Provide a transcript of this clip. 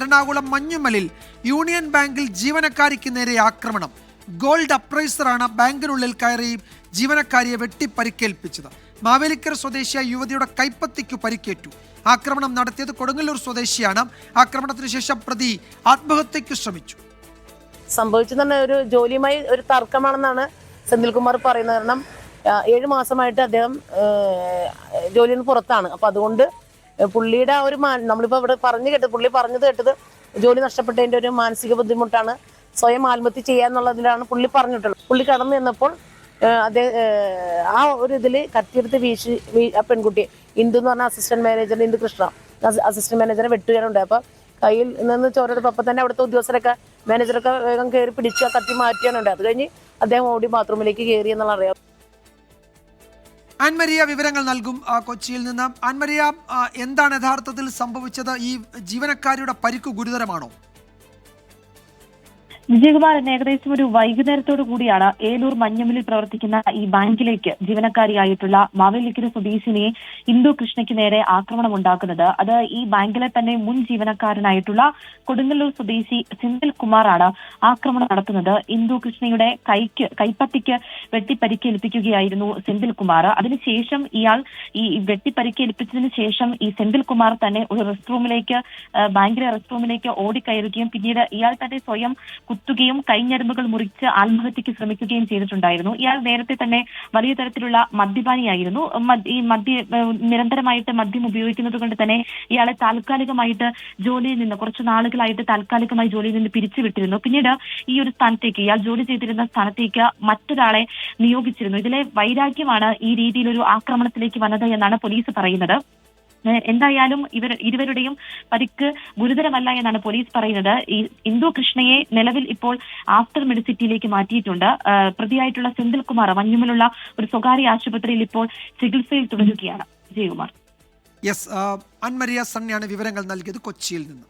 Ernakulam മഞ്ഞുമലിൽ union ബാങ്കിൽ ജീവനക്കാരിക്ക് നേരെ ആക്രമണം. ഗോൾഡ് അപ്രൈസറാണ് ബാങ്കിനുള്ളിൽ കയറി ജീവനക്കാരിയെ വെട്ടിപ്പരിക്കേൽപ്പിച്ചത്. മാവേലിക്കർ സ്വദേശിയായ യുവതിയുടെ കൈപ്പത്തിക്കു പരിക്കേറ്റു. ആക്രമണം നടത്തിയത് കൊടുങ്ങല്ലൂർ സ്വദേശിയാണ്. ആക്രമണത്തിന് ശേഷം പ്രതി ആത്മഹത്യയ്ക്ക് ശ്രമിച്ചു. സംഭവിച്ചത് തന്നെ ഒരു ജോലിയുമായി ഒരു തർക്കമാണെന്നാണ് സെന്തിൽകുമാർ പറയുന്നത്. കാരണം ഏഴു മാസമായിട്ട് അദ്ദേഹം ജോലിയിൽ നിന്ന് പുറത്താണ്. അപ്പൊ അതുകൊണ്ട് പുള്ളിയുടെ ആ ഒരു നമ്മളിപ്പോ ഇവിടെ പറഞ്ഞു കേട്ടത് പുള്ളി പറഞ്ഞത് കേട്ടത് ജോലി നഷ്ടപ്പെട്ടതിന്റെ ഒരു മാനസിക ബുദ്ധിമുട്ടാണ്. സ്വയം ആത്മഹത്യ ചെയ്യാന്നുള്ളതിലാണ് പുള്ളി പറഞ്ഞിട്ടുള്ളത്. പുള്ളി കടന്നു ചെന്നപ്പോൾ അദ്ദേഹം ആ ഒരു ഇതിൽ കത്തിയെടുത്ത് വീശി ആ പെൺകുട്ടിയെ ഇന്ദു എന്ന് പറഞ്ഞ assistant manager Indu Krishna assistant മാനേജറെ വെട്ടുകയാണുണ്ട് അപ്പൊ കയ്യിൽ നിന്ന് ചോരെടുപ്പ് അപ്പൊ തന്നെ അവിടുത്തെ ഉദ്യോഗസ്ഥരൊക്കെ മാനേജറൊക്കെ വേഗം കയറി പിടിച്ച് ആ കത്തി മാറ്റിയാണുണ്ട് അത് കഴിഞ്ഞ് അദ്ദേഹം ഓടി ബാത്റൂമിലേക്ക് കയറി എന്നുള്ള അറിയാം ആൻമരിയ വിവരങ്ങൾ നൽകും കൊച്ചിയിൽ നിന്ന്. അൻമരിയ എന്താണ് യഥാർത്ഥത്തിൽ സംഭവിച്ചത്? ഈ ജീവനക്കാരിയുടെ പരിക്ക് ഗുരുതരമാണോ? വിജയകുമാരൻ ഏകദേശം ഒരു വൈകുന്നേരത്തോടു കൂടിയാണ് ഏലൂർ മഞ്ഞമ്മലിൽ പ്രവർത്തിക്കുന്ന ഈ ബാങ്കിലേക്ക് ജീവനക്കാരിയായിട്ടുള്ള മാവേലിക്കര സ്വദേശിനിയെ ഇന്ദു കൃഷ്ണയ്ക്ക് നേരെ ആക്രമണം ഉണ്ടാക്കുന്നത് അത് ഈ ബാങ്കിലെ തന്നെ മുൻ ജീവനക്കാരനായിട്ടുള്ള കൊടുങ്ങല്ലൂർ സ്വദേശി സിന്ദിൽ കുമാറാണ് ആക്രമണം നടത്തുന്നത്. ഇന്ദു കൃഷ്ണയുടെ കൈക്ക് കൈപ്പത്തിക്ക് വെട്ടിപ്പരിക്കേൽപ്പിക്കുകയായിരുന്നു സെന്തിൽ കുമാർ. അതിനുശേഷം ഇയാൾ ഈ വെട്ടിപ്പരിക്കേൽപ്പിച്ചതിന് ശേഷം ഈ സെന്തിൽ കുമാർ തന്നെ ഒരു റെസ്റ്റ് റൂമിലേക്ക് ബാങ്കിലെ റെസ്റ്റ് റൂമിലേക്ക് ഓടിക്കയറുകയും പിന്നീട് ഇയാൾ തന്നെ സ്വയം കുത്തുകയും കൈഞ്ഞരമ്പുകൾ മുറിച്ച് ആത്മഹത്യക്ക് ശ്രമിക്കുകയും ചെയ്തിട്ടുണ്ടായിരുന്നു. ഇയാൾ നേരത്തെ തന്നെ വലിയ തരത്തിലുള്ള മദ്യപാനിയായിരുന്നു. ഈ മദ്യ നിരന്തരമായിട്ട് മദ്യം ഉപയോഗിക്കുന്നത് കൊണ്ട് തന്നെ ഇയാളെ താൽക്കാലികമായിട്ട് ജോലിയിൽ നിന്ന് കുറച്ച് നാളുകളായിട്ട് താൽക്കാലികമായി ജോലിയിൽ നിന്ന് പിരിച്ചുവിട്ടിരുന്നു. പിന്നീട് ഈ ഒരു സ്ഥാനത്തേക്ക് ഇയാൾ ജോലി ചെയ്തിരുന്ന സ്ഥാനത്തേക്ക് മറ്റൊരാളെ നിയോഗിച്ചിരുന്നു. ഇതിലെ വൈരാഗ്യമാണ് ഈ രീതിയിലൊരു ആക്രമണത്തിലേക്ക് വന്നത് എന്നാണ് പോലീസ് പറയുന്നത്. എന്തായാലും ഇവർ ഇരുവരുടെയും പരിക്ക് ഗുരുതരമല്ല എന്നാണ് പോലീസ് പറയുന്നത്. ഈ ഇന്ദു കൃഷ്ണയെ നിലവിൽ ഇപ്പോൾ ആഫ്റ്റർ മെഡിസിറ്റിയിലേക്ക് മാറ്റിയിട്ടുണ്ട്. പ്രതിയായിട്ടുള്ള സെന്തിൽ കുമാർ മഞ്ഞുമലുള്ള ഒരു സ്വകാര്യ ആശുപത്രിയിൽ ഇപ്പോൾ ചികിത്സയിൽ തുടരുകയാണ്. ജയകുമാർ. യെസ് അൻമരിയ സണ്ണിയാണ് വിവരങ്ങൾ നൽകിയത് കൊച്ചിയിൽ നിന്ന്.